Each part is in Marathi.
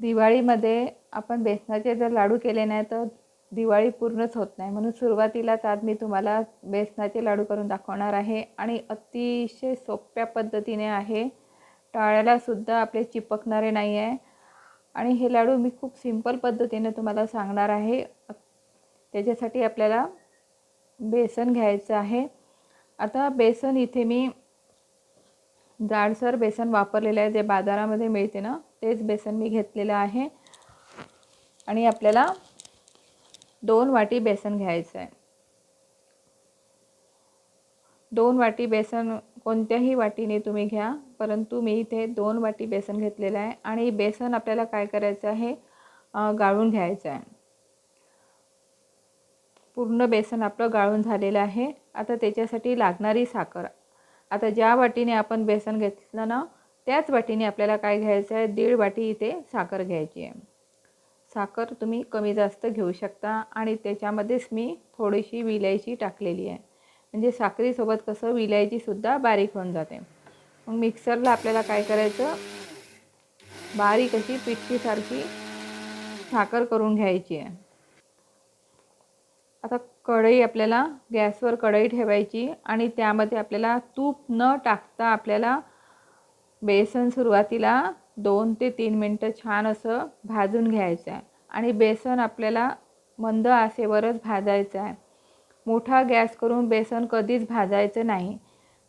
दिवाळीमध्ये आपण बेसनाचे जर लाडू केले नाही तर दिवाळी पूर्णच होत नाही. म्हणून सुरुवातीलाच आज मी तुम्हाला बेसनाचे लाडू करून दाखवणार आहे. आणि अतिशय सोप्या पद्धतीने आहे. टाळ्यालासुद्धा आपले चिपकणारे नाही आहे आणि हे लाडू मी खूप सिंपल पद्धतीने तुम्हाला सांगणार आहे. त्याच्यासाठी आपल्याला बेसन घ्यायचं आहे. आता बेसन इथे मी जाडसर बेसन वापरलेलं आहे. जे बाजारामध्ये मिळते ना तेच बेसन मी घेतलेलं आहे. आणि आपल्याला दोन वाटी बेसन घ्यायचं आहे दोन वाटी बेसन कोणत्याही वाटीने तुम्ही घ्या परंतु मी इथे दोन वाटी बेसन घेतलेलं आहे. आणि बेसन आपल्याला काय करायचं आहे? गाळून घ्यायचं आहे. पूर्ण बेसन आपलं गाळून झालेलं आहे. आता त्याच्यासाठी लागणारी साखर. आता ज्या वाटीने आपण बेसन घेतलं ना त्याच वाटीने आपल्याला काय घ्यायचं आहे? दीड वाटी इथे साखर घ्यायची आहे. साखर तुम्ही कमी जास्त घेऊ शकता आणि त्याच्यामध्येच मी थोडीशी विलायची टाकलेली आहे. म्हणजे साखरेसोबत कसं विलायचीसुद्धा बारीक होऊन जाते. मग मिक्सरला आपल्याला काय करायचं? बारीक अशी पिठीसारखी साखर करून घ्यायची आहे. आता कढई आपल्याला गॅसवर कढई ठेवायची आणि त्यामध्ये आपल्याला तूप न टाकता आपल्याला बेसन सुरुवातीला दोन ते तीन मिनटं छान असं भाजून घ्यायचं आहे. आणि बेसन आपल्याला मंद आसेवरच भाजायचं आहे. मोठा गॅस करून बेसन कधीच भाजायचं नाही.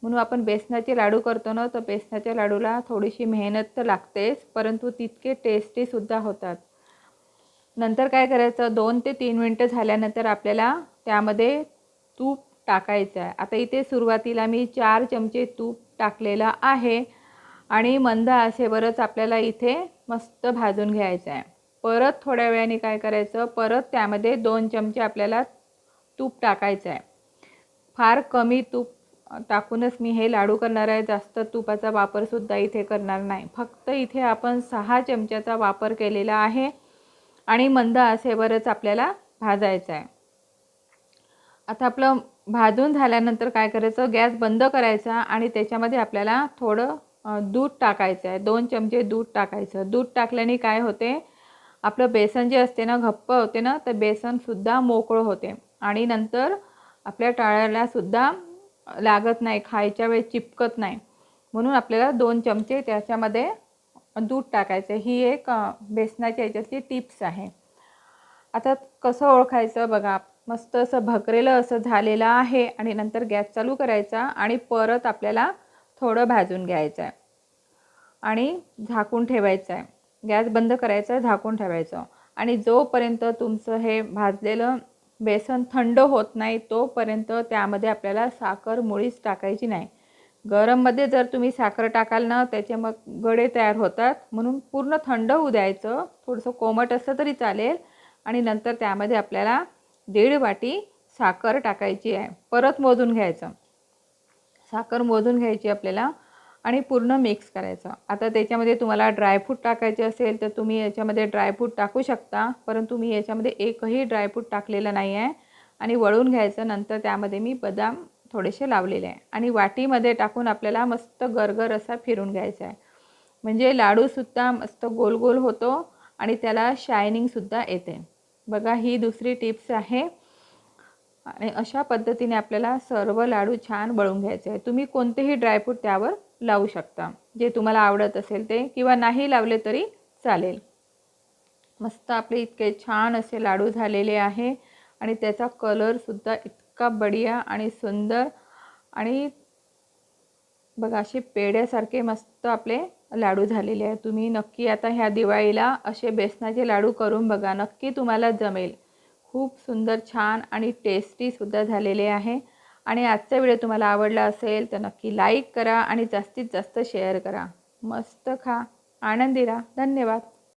म्हणून आपण बेसनाचे लाडू करतो ना तर बेसनाच्या लाडूला थोडीशी मेहनत तर लागतेच परंतु तितके टेस्टीसुद्धा होतात. नंतर काय करायचं दोन ते तीन मिनटं झाल्यानंतर आपल्याला त्यामध्ये तूप टाकायचं आहे. आता इथे सुरुवातीला मी चार चमचे तूप टाकलेलं आहे. आणि मंद आसेवरच आपल्याला इथे मस्त भाजून घ्यायचं आहे. परत थोड्या वेळाने काय करायचं? परत त्यामध्ये दोन चमचे आपल्याला तूप टाकायचं आहे. फार कमी तूप टाकूनच मी हे लाडू करणार आहे. जास्त तुपाचा वापरसुद्धा इथे करणार नाही. फक्त इथे आपण सहा चमच्याचा वापर केलेला आहे आणि मंद आसेवरच आपल्याला भाजायचं आहे. आता आपलं भाजून झाल्यानंतर काय करायचं? गॅस बंद करायचा आणि त्याच्यामध्ये आपल्याला थोडं दूध टाकायचं आहे दोन चमचे दूध टाकायचं. दूध टाकल्याने काय होते? आपलं बेसन जे असते ना घप्प होते ना तर बेसनसुद्धा मोकळं होते. आणि नंतर आपल्या टाळ्यालासुद्धा लागत नाही खायच्या वेळेस चिपकत नाही. म्हणून आपल्याला दोन चमचे त्याच्यामध्ये दूध टाकायचं. ही एक बेसनाच्या याच्यातली टिप्स आहे. आता कसं ओळखायचं बघा. मस्त असं भकरेलं असं झालेलं आहे आणि नंतर गॅस चालू करायचा आणि परत आपल्याला थोडं भाजून घ्यायचं आहे आणि झाकून ठेवायचं आहे गॅस बंद करायचा झाकून ठेवायचं. आणि जोपर्यंत तुमचं हे भाजलेलं बेसन थंड होत नाही तोपर्यंत त्यामध्ये आपल्याला साखर मुळीच टाकायची नाही. गरममध्ये जर तुम्ही साखर टाकाल ना त्याचे मग गडे तयार होतात. म्हणून पूर्ण थंड होऊ द्यायचं. थोडंसं कोमट असलं तरी चालेल. आणि नंतर त्यामध्ये आपल्याला दीड वाटी साखर टाकायची आहे. परत मोजून घ्यायचं. साखर मोजून घ्यायची आपल्याला आणि पूर्ण मिक्स करायचं. आता त्याच्यामध्ये तुम्हाला ड्रायफ्रूट टाकायचे असेल तर तुम्ही याच्यामध्ये ड्रायफ्रूट टाकू शकता परंतु मी याच्यामध्ये एकही ड्रायफ्रूट टाकलेलं नाही आहे आणि वळून घ्यायचं नंतर त्यामध्ये मी बदाम थोडेसे लावलेले आहे. आणि वाटीमध्ये टाकून आपल्याला मस्त गरगर असा फिरून घ्यायचा आहे. म्हणजे लाडूसुद्धा मस्त गोल गोल होतो आणि त्याला शायनिंगसुद्धा येते. बघा ही दुसरी टिप्स आहे. आणि अशा पद्धतीने आपल्याला सर्व लाडू छान बळून घ्यायचे आहे तुम्ही कोणतेही ड्रायफ्रूट त्यावर लावू शकता. जे तुम्हाला आवडत असेल ते किंवा नाही लावले तरी चालेल. मस्त आपले इतके छान असे लाडू झालेले आहे. आणि त्याचा कलरसुद्धा इतका बढिया आणि सुंदर. आणि बघा असे पेड्यासारखे मस्त आपले लाडू झालेले आहे तुम्ही नक्की आता ह्या दिवाळीला असे बेसनाचे लाडू करून बघा. नक्की तुम्हाला जमेल. खूप सुंदर छान आणि टेस्टीसुद्धा झालेले आहे. आणि आजचा व्हिडिओ तुम्हाला आवडला असेल तर नक्की लाईक करा आणि जास्तीत जास्त शेअर करा. मस्त खा. आनंदी राहा. धन्यवाद.